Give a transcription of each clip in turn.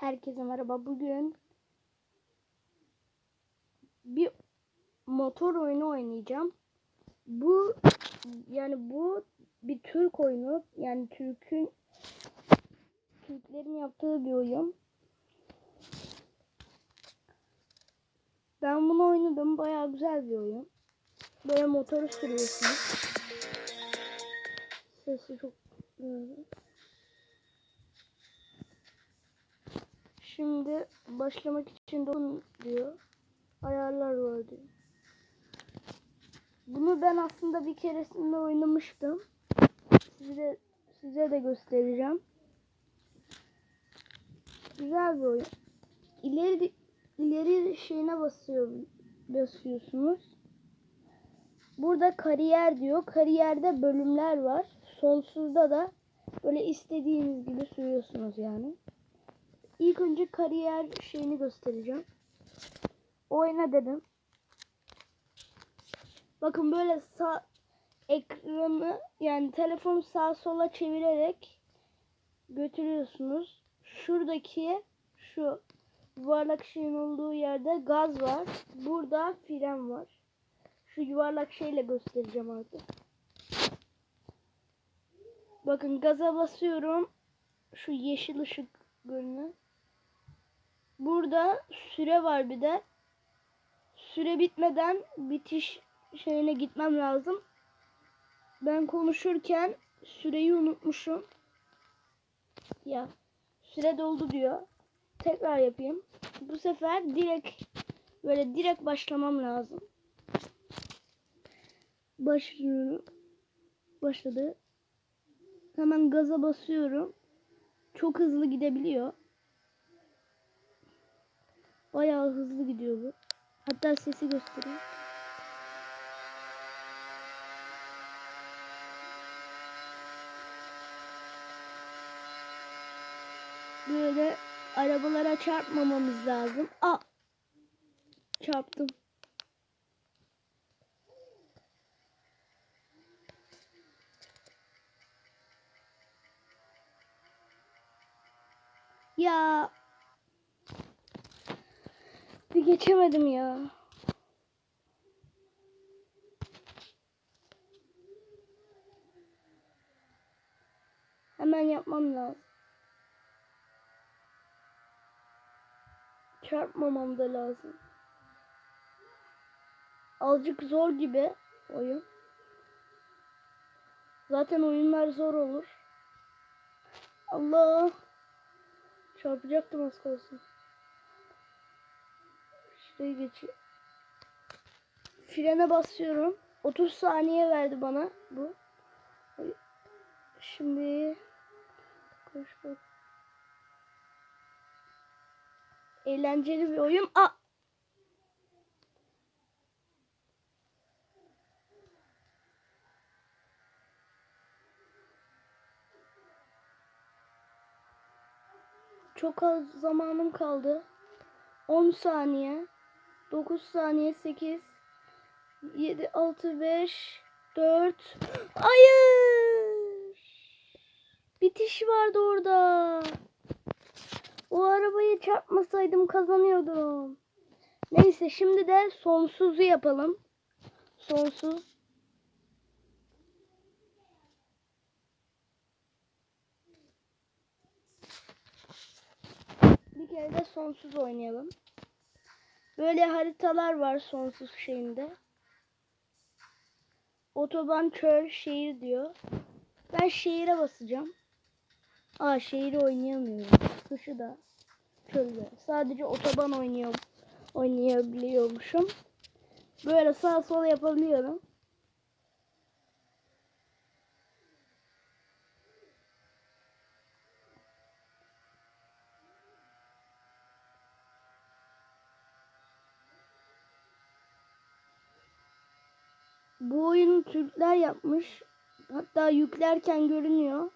Herkese merhaba. Bugün bir motor oyunu oynayacağım. Bu yani bu bir Türk oyunu. Yani Türk'ün Türklerin yaptığı bir oyun. Ben bunu oynadım. Bayağı güzel bir oyun. Böyle motoru sürüyorsunuz. Sesi çok Şimdi başlamak için dokun diyor. Ayarlar var diyor. Bunu ben aslında bir keresinde oynamıştım. Size size de göstereceğim. Güzel bir oyun. İleri ileri şeyine basıyor basıyorsunuz. Burada kariyer diyor. Kariyerde bölümler var. Sonsuzda da böyle istediğiniz gibi sürüyorsunuz yani. İlk önce kariyer şeyini göstereceğim. Oyna dedim. Bakın böyle sağ ekranı yani telefonu sağa sola çevirerek götürüyorsunuz. Şuradaki şu yuvarlak şeyin olduğu yerde gaz var. Burada fren var. Şu yuvarlak şeyle göstereceğim artık. Bakın gaza basıyorum. Şu yeşil ışık görünüyor. Burada süre var bir de. Süre bitmeden bitiş şeyine gitmem lazım. Ben konuşurken süreyi unutmuşum. Ya süre doldu diyor. Tekrar yapayım. Bu sefer direkt böyle direkt başlamam lazım. Başlıyorum. Başladı. Hemen gaza basıyorum. Çok hızlı gidebiliyor. Bayağı hızlı gidiyor bu. Hatta sesi göstereyim. Böyle arabalara çarpmamamız lazım. Aa! Çarptım. Ya bir geçemedim ya. Hemen yapmam lazım. Çarpmamam da lazım. Azıcık zor gibi oyun. Zaten oyunlar zor olur. Allah. Çarpacaktım az kalsın. Şuraya geçeyim. Frene basıyorum. 30 saniye verdi bana bu. Şimdi koş bak. Eğlenceli bir oyun. A Çok az zamanım kaldı. 10 saniye. 9 saniye 8 7 6 5 4 Hayır! Bitiş vardı orada. O arabayı çarpmasaydım kazanıyordum. Neyse şimdi de sonsuzu yapalım. Sonsuz. Bir kere de sonsuz oynayalım. Böyle haritalar var sonsuz şeyinde. Otoban, çöl, şehir diyor. Ben şehire basacağım. Aa şehri oynayamıyorum. Dışı da çölde. Sadece otoban oynuyor, oynayabiliyormuşum. Böyle sağ sol yapabiliyorum. Bu oyunu Türkler yapmış. Hatta yüklerken görünüyor.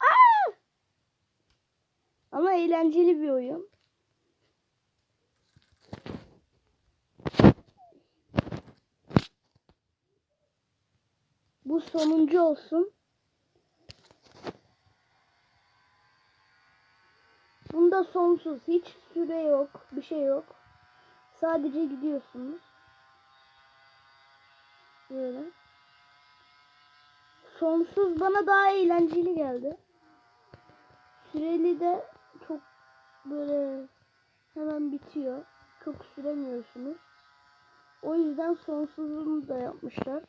Aa! Ama eğlenceli bir oyun. Bu sonuncu olsun. Bunda sonsuz. Hiç süre yok. Bir şey yok. Sadece gidiyorsunuz. Böyle. Sonsuz bana daha eğlenceli geldi. Süreli de çok böyle hemen bitiyor. Çok süremiyorsunuz. O yüzden sonsuzluğunu da yapmışlar.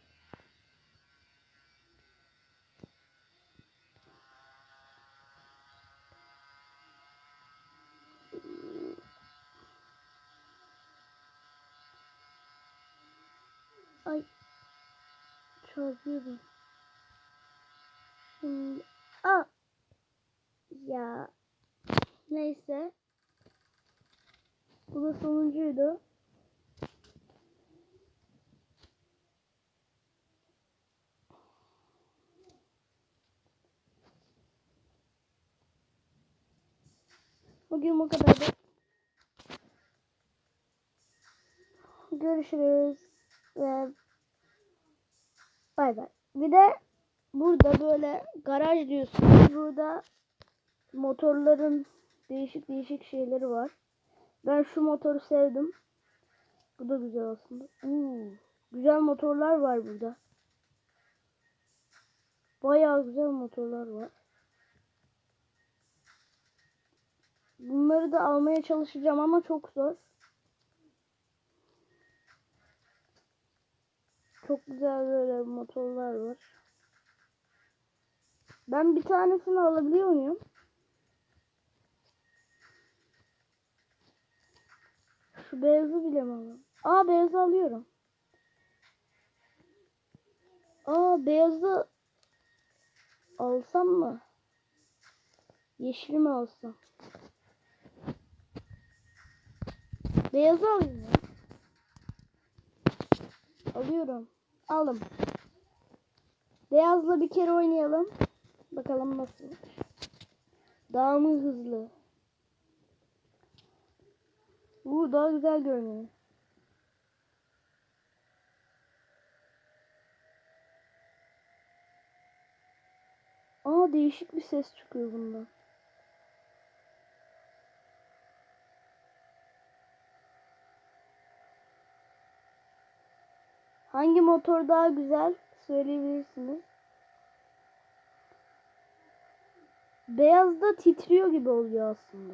Çarpıyordum. Şimdi. Aa. Ya. Neyse. Bu da sonuncuydu. Bugün bu kadardı. Görüşürüz. Ve bay bay. Bir de burada böyle garaj diyorsunuz. Burada motorların değişik değişik şeyleri var. Ben şu motoru sevdim. Bu da güzel aslında. Oo, güzel motorlar var burada. Bayağı güzel motorlar var. Bunları da almaya çalışacağım ama çok zor. Çok güzel böyle motorlar var. Ben bir tanesini alabiliyor muyum? Şu beyazı bile mi alayım? Aa beyazı alıyorum. Aa beyazı alsam mı? Yeşili mi alsam? Beyazı alayım ya. Alıyorum. Alım. Beyazla bir kere oynayalım. Bakalım nasıl. Daha mı hızlı? Bu daha güzel görünüyor. Aa değişik bir ses çıkıyor bundan. Hangi motor daha güzel söyleyebilirsiniz. Beyaz da titriyor gibi oluyor aslında.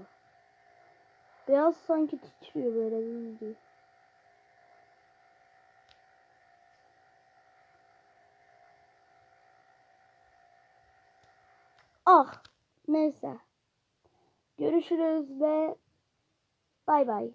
Beyaz sanki titriyor böyle bilmiyorum. Ah neyse. Görüşürüz ve bay bay.